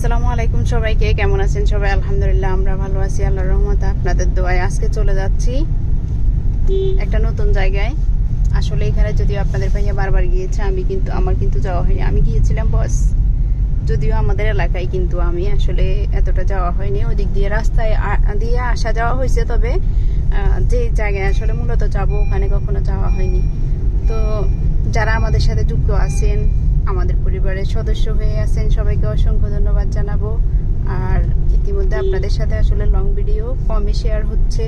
আসসালামু আলাইকুম সবাইকে, কেমন আছেন সবাই? আলহামদুলিল্লাহ, আমরা ভালো আছি, আল্লাহর রহমতে। আপনাদের দোয়ায় আজকে চলে যাচ্ছি একটা নতুন জায়গায়। আসলে এখানে যদিও আপনাদের ভাইয়া বারবার গিয়েছে, আমি কিন্তু, আমার কিন্তু যাওয়া হয়নি। আমি গিয়েছিলাম বস। যদিও আমাদের এলাকায় কিন্তু আমি আসলে এতটা যাওয়া হয়নি। ওদিক দিয়ে রাস্তায় দিয়ে আসা যাওয়া হয়েছে, তবে যে জায়গায় আসলে মূলত যাব, ওখানে কখনো যাওয়া হয়নি। তো যারা আমাদের সাথে যুক্ত আছেন আমাদের পরিবারের সদস্য হয়ে আছেন সবাইকে অসংখ্য ধন্যবাদ জানাব। আর ইতিমধ্যে আপনাদের সাথে আসলে লং ভিডিও কমই শেয়ার হচ্ছে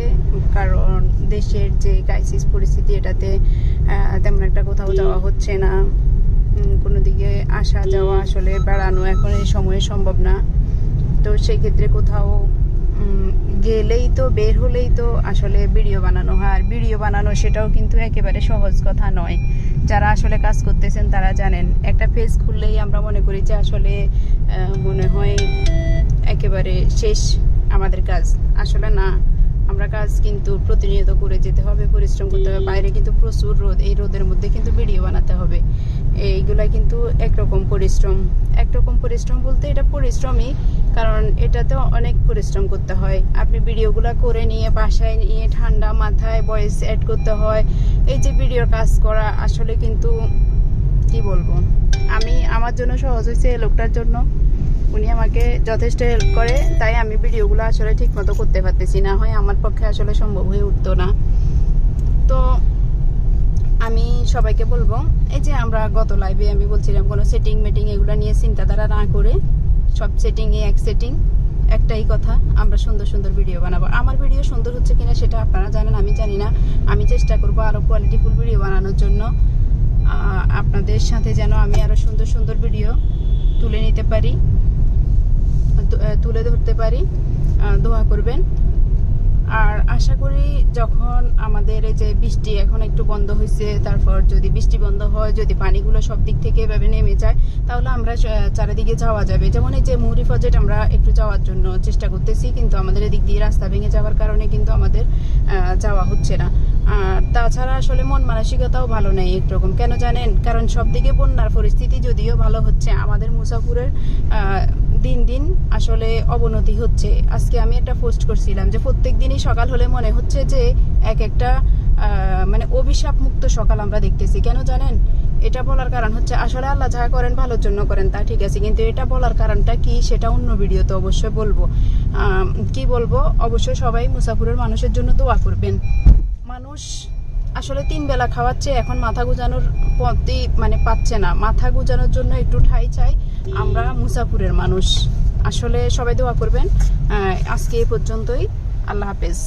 কারণ দেশের যে ক্রাইসিস পরিস্থিতি এটাতে তেমন একটা কোথাও যাওয়া হচ্ছে না। কোনো দিকে আসা যাওয়া আসলে বেড়ানো এখন এই সময়ে সম্ভব না। তো সেই ক্ষেত্রে কোথাও গেলেই তো, বের হলেই তো আসলে ভিডিও বানানো হয়। আর ভিডিও বানানো সেটাও কিন্তু একেবারে সহজ কথা নয়। যারা আসলে কাজ করতেছেন তারা জানেন, একটা পেজ খুললেই আমরা মনে করি যে আসলে মনে হয় একেবারে শেষ আমাদের কাজ। আসলে না, আমরা কাজ কিন্তু প্রতিনিয়ত করে যেতে হবে, পরিশ্রম করতে হবে। বাইরে কিন্তু প্রচুর রোদ, এই রোদের মধ্যে কিন্তু ভিডিও বানাতে হবে। এইগুলা কিন্তু একরকম পরিশ্রম। একরকম পরিশ্রম বলতে এটা পরিশ্রমই, কারণ এটাতেও অনেক পরিশ্রম করতে হয়। আপনি ভিডিওগুলো করে নিয়ে, বাসায় নিয়ে, ঠান্ডা মাথায় ভয়েস অ্যাড করতে হয়। এই যে ভিডিওর কাজ করা, আসলে কিন্তু কি বলব? আমি, আমার জন্য সহজ হয়েছে লোকটার জন্য। উনি আমাকে যথেষ্ট হেল্প করে, তাই আমি ভিডিওগুলো আসলে ঠিক মতো করতে পারতেছি না। হয় আমার পক্ষে আসলে সম্ভব হয়ে উঠতো না। তো আমি সবাইকে বলব, এই যে আমরা গত লাইভে আমি বলছিলাম, কোনো সেটিং মেটিং এগুলো নিয়ে চিন্তাধারা না করে সব সেটিংয়ে এক সেটিং একটাই কথা, আমরা সুন্দর সুন্দর ভিডিও বানাবো। আমার ভিডিও সুন্দর হচ্ছে কিনা সেটা আপনারা জানেন, আমি জানি না। আমি চেষ্টা করব আরও কোয়ালিটিফুল ভিডিও বানানোর জন্য। আপনাদের সাথে যেন আমি আরও সুন্দর সুন্দর ভিডিও তুলে নিতে পারি তুলে ধরতে পারি। দোয়া করবেন। আর আশা করি যখন আমাদের এই যে বৃষ্টি এখন একটু বন্ধ হয়েছে তারপর যদি বৃষ্টি বন্ধ হয়, যদি পানিগুলো সব দিক থেকে এভাবে নেমে যায়, তাহলে আমরা চারিদিকে যাওয়া যাবে। যেমন এই যে মুহুরি প্রজেক্ট আমরা একটু যাওয়ার জন্য চেষ্টা করতেছি, কিন্তু আমাদের এদিক দিয়ে রাস্তা ভেঙে যাওয়ার কারণে কিন্তু আমাদের যাওয়া হচ্ছে না। আর তাছাড়া আসলে মন মানসিকতাও ভালো নেই একরকম। কেন জানেন? কারণ সব দিকে বন্যার পরিস্থিতি যদিও ভালো হচ্ছে, আমাদের মুসাফুরের দিন দিন আসলে অবনতি হচ্ছে। আজকে আমি একটা পোস্ট করছিলাম যে প্রত্যেক দিনই সকাল হলে মনে হচ্ছে যে এক একটা মানে অভিশাপ মুক্ত সকাল আমরা দেখতেছি। কেন জানেন? এটা বলার কারণ হচ্ছে আসলে আল্লাহ যা করেন ভালোর জন্য করেন, তা ঠিক আছে। কিন্তু এটা বলার কারণটা কি সেটা অন্য ভিডিওতে অবশ্যই বলব। কি বলব? অবশ্যই সবাই মুসাফুরের মানুষের জন্য দোয়া করবেন। মানুষ আসলে তিন বেলা খাওয়াচ্ছে এখন মাথা গুজানোর পথই মানে পাচ্ছে না। মাথা গুজানোর জন্য একটু ঠাই চাই। আমরা মুসাফুরের মানুষ। আসলে সবাই দোয়া করবেন। আজকে এই পর্যন্তই। আল্লাহ হাফেজ।